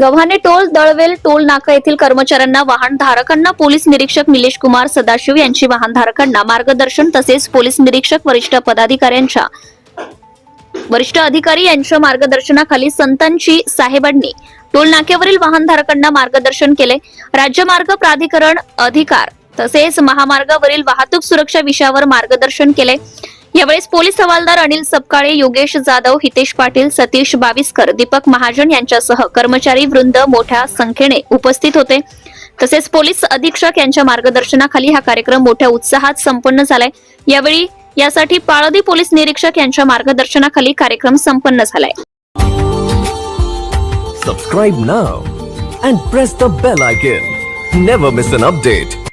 Gavhane toll दळवेल toll नाका येथील कर्मचाऱ्यांना वाहन धारकांना पोलीस निरीक्षक निलेश कुमार सदाशिव यांची वाहन धारकांना मार्गदर्शन तसेच पोलीस निरीक्षक वरिष्ठ पदाधिकाऱ्यांच्या वरिष्ठ अधिकारी यांच्या मार्गदर्शनाखाली संतांची साहेबांनी टोल नाक्यावरील वाहनधारकांना मार्गदर्शन केले. राज्य मार्ग प्राधिकरण अधिकार तसेच महामार्गावरील वाहतूक सुरक्षा विषयावर मार्गदर्शन केले. यावेळेस पोलीस हवालदार अनिल सपकाळे योगेश जाधव हितेश पाटील सतीश बाविस्कर दीपक महाजन यांच्यासह कर्मचारी वृंद मोठ्या संख्येने उपस्थित होते. तसेच पोलीस अधीक्षक यांच्या मार्गदर्शनाखाली हा कार्यक्रम मोठ्या उत्साहात संपन्न झालाय. यावेळी यासाठी पाळदी पोलीस निरीक्षक यांच्या मार्गदर्शनाखाली कार्यक्रम संपन्न झालाय. Subscribe now and press the bell icon never miss an update